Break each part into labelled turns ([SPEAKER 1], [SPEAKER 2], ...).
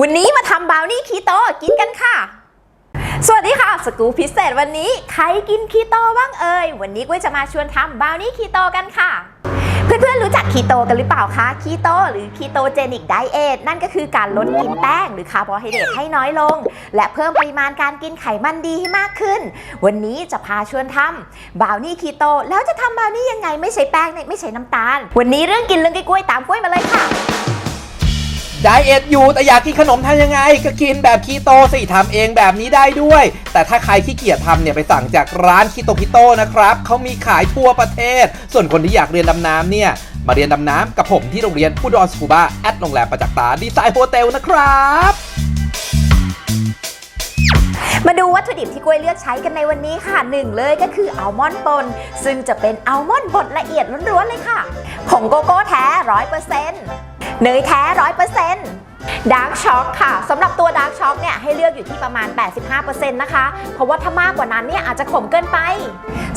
[SPEAKER 1] วันนี้มาทำบราวนี่คีโตกินกันค่ะ สวัสดีค่ะ สกูปพิเศษวันนี้ใครกินคีโตบ้างเอ่ย วันนี้กุ้ยจะมาชวนทำบราวนี่คีโตกันค่ะ เพื่อนๆรู้จักคีโตกันหรือเปล่าคะ คีโตหรือคีโตเจนิกไดเอทนั่นก็คือการลดกินแป้งหรือคาร์โบไฮเดรตให้น้อยลง และเพิ่มปริมาณการกินไขมันดีให้มากขึ้น วันนี้จะพาชวนทำบราวนี่คีโต แล้วจะทำบราวนี่ยังไงไม่ใช้แป้งไม่ใช้น้ำตาล วันนี้เรื่องกินเรื่องกล้วยตามกล้วยมาเลยค่ะ
[SPEAKER 2] ไดเอทอยู่แต่อยากกินขนมทำยังไง ก็กินแบบคีโตสิทำเองแบบนี้ได้ด้วย แต่ถ้าใครขี้เกียจทำเนี่ยไปสั่งจากร้านคีโตคิโตนะครับเขามีขายทั่วประเทศ ส่วนคนที่อยากเรียนดำน้ำเนี่ย มาเรียนดำน้ำกับผมที่โรงเรียนผู้ดอนสกูบาแอดโรงแรมประจักษ์ตาดีไซน์โฮเทลนะครับ
[SPEAKER 1] มาดูวัตถุดิบที่กล้วยเลือกใช้กันในวันนี้ค่ะหนึ่งเลยก็คืออัลมอนด์ปนซึ่งจะเป็นอัลมอนด์บดละเอียดล้วนๆเลยค่ะผงโกโก้แท้ร้อยเปอร์เซ็นต์ เนยแท้ร้อยเปอร์เซ็นต์ดาร์กช็อกค่ะสำหรับตัวดาร์กช็อกเนี่ยให้เลือกอยู่ที่ประมาณ 85%นะคะ เพราะว่าถ้ามากกว่านั้นเนี่ยอาจจะขมเกินไป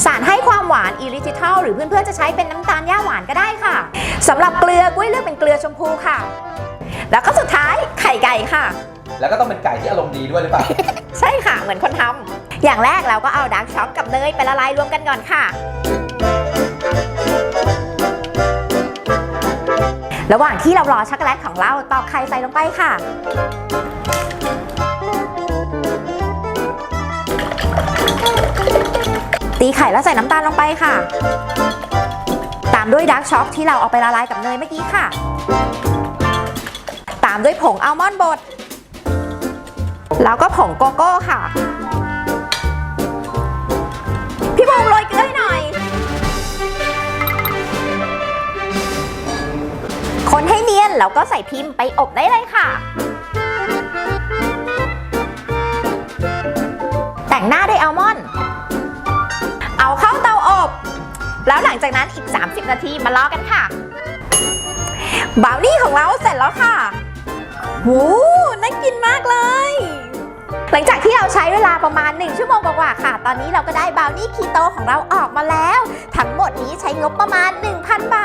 [SPEAKER 1] สารให้ความหวานอิริทิทัลหรือเพื่อนๆจะใช้เป็นน้ำตาลย่าหวานก็ได้ค่ะสำหรับเกลือกล้วยเลือกเป็นเกลือชมพูค่ะ แล้วก็สุดท้ายไข่ไก่ค่ะ
[SPEAKER 2] แล้วก็ต้องเป็นไก่ที่อารมณ์ดีด้วยหรือเปล่า
[SPEAKER 1] ใช่ค่ะเหมือนคนทำอย่างแรกเราก็เอาดาร์กช็อกกับเนยไปละลายรวมกันก่อนค่ะ ระหว่างที่เรารอช็อกโกแลตของเราตอกไข่ใส่ลงไปค่ะตีไข่แล้วใส่น้ำตาลลงไปค่ะ ตามด้วยดาร์กช็อกที่เราเอาไปละลายกับเนยเมื่อกี้ค่ะ ตามด้วยผงอัลมอนด์บด แล้วก็ผงโกโก้ค่ะ แล้วก็ใส่พิมพ์ไปอบได้เลยค่ะ แต่งหน้าด้วยอัลมอนด์เอาเข้าเตาอบ แล้วหลังจากนั้นอีก 30 นาทีมารอกันค่ะบราวนี่ของเราเสร็จแล้วค่ะหูน่ากินมากเลย หลังจากที่เราใช้เวลาประมาณ 1 ชั่วโมงกว่าๆค่ะ ตอนนี้เราก็ได้บราวนี่คีโตของเราออกมาแล้ว ทั้งหมดนี้ใช้งบประมาณ 1,000 บาท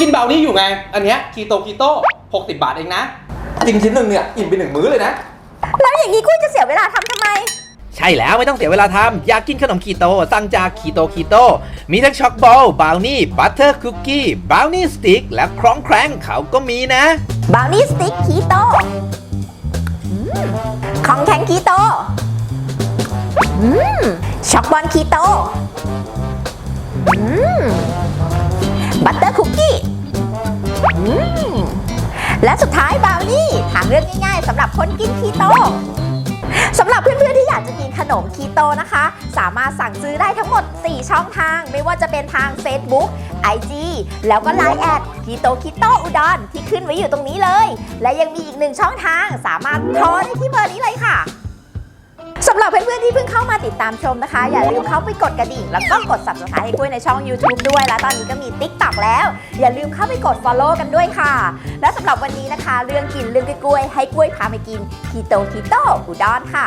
[SPEAKER 1] ก็
[SPEAKER 2] กินเบานี่อยู่ไง อันเนี้ยคีโตคีโต60 บาทเองนะ กินชิ้นหนึ่งเนี่ยอิ่มไปหนึ่งมื้อเลยนะ
[SPEAKER 1] แล้วอย่างนี้กุ้ยจะเสียเวลาทำทำไม
[SPEAKER 2] ใช่แล้วไม่ต้องเสียเวลาทำอยากกินขนมคีโตสั่งจากคีโตคีโต มีทั้งช็อกบอลบราวนี่บัตเตอร์คุกกี้บราวนี่สติ๊กและครองแครงเขาก็มีนะ
[SPEAKER 1] บราวนี่สติ๊กคีโตของแข็งคีโตอืมช็อกบอลคีโตอืม บัตเตอร์คุกกี้และสุดท้ายบราวนี่ทางเลือกง่ายๆสำหรับคนกินคีโตสำหรับเพื่อนๆที่อยากจะกินขนมคีโตนะคะ สามารถสั่งซื้อได้ทั้งหมด 4 ช่องทาง ไม่ว่าจะเป็นทาง Facebook IG แล้วก็ Line แอดคีโตคีโตอุดรที่ขึ้นไว้อยู่ตรงนี้เลย และยังมีอีกหนึ่งช่องทางสามารถโทรได้ที่เบอร์นี้เลยค่ะ สำหรับเพื่อนๆที่เพิ่งเข้ามาติดตามชมนะคะ อย่าลืมเข้าไปกดกระดิ่ง แล้วก็กด subscribe ให้กล้วยในช่อง YouTube ด้วย และตอนนี้ก็มี TikTok แล้ว อย่าลืมเข้าไปกด follow กันด้วยค่ะ และสำหรับวันนี้นะคะ เรื่องกินเรื่องกล้วยให้กล้วยพาไปกินคีโตคีโตอุดรค่ะ